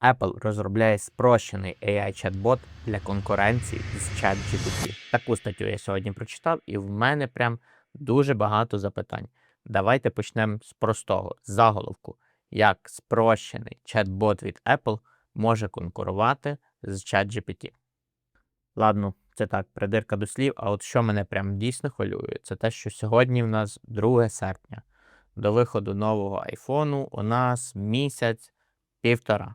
Apple розробляє спрощений AI-чат-бот для конкуренції з ChatGPT. Таку статтю я сьогодні прочитав, і в мене прям дуже багато запитань. Давайте почнемо з простого заголовку. Як спрощений чат-бот від Apple може конкурувати з ChatGPT? Ладно, це так, придирка до слів. А от що мене прям дійсно хвилює, це те, що сьогодні в нас 2 серпня. До виходу нового айфону у нас місяць півтора.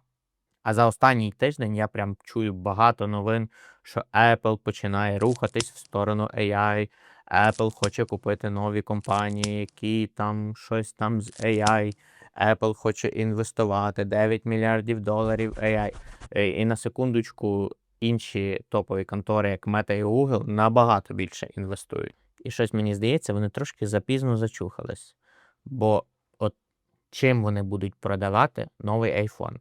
А за останній тиждень я прям чую багато новин, що Apple починає рухатись в сторону AI. Apple хоче купити нові компанії, які там щось там з AI. Apple хоче інвестувати 9 мільярдів доларів AI. Е, І на секундочку, інші топові контори, як Meta і Google, набагато більше інвестують. І щось мені здається, вони трошки запізно зачухались. Бо от чим вони будуть продавати новий iPhone?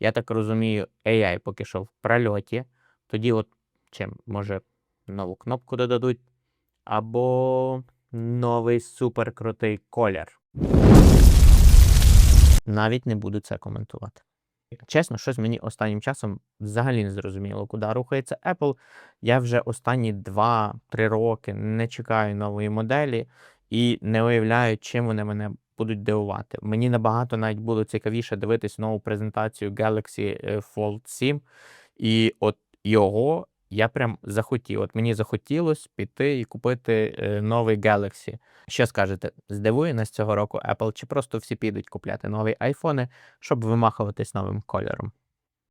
Я так розумію, AI поки що в прольоті. Тоді, от чим, може, нову кнопку додадуть, або новий суперкрутий колір. Навіть не буду це коментувати. Чесно, щось мені останнім часом взагалі не зрозуміло, куди рухається Apple. Я вже останні 2-3 роки не чекаю нової моделі і не уявляю, чим вони мене будуть дивувати. Мені набагато навіть було цікавіше дивитись нову презентацію Galaxy е, Fold 7, і от його я прям захотів. От мені захотілося піти і купити е, новий Galaxy. Що скажете, здивує нас цього року Apple, чи просто всі підуть купляти нові айфони, щоб вимахуватись новим кольором?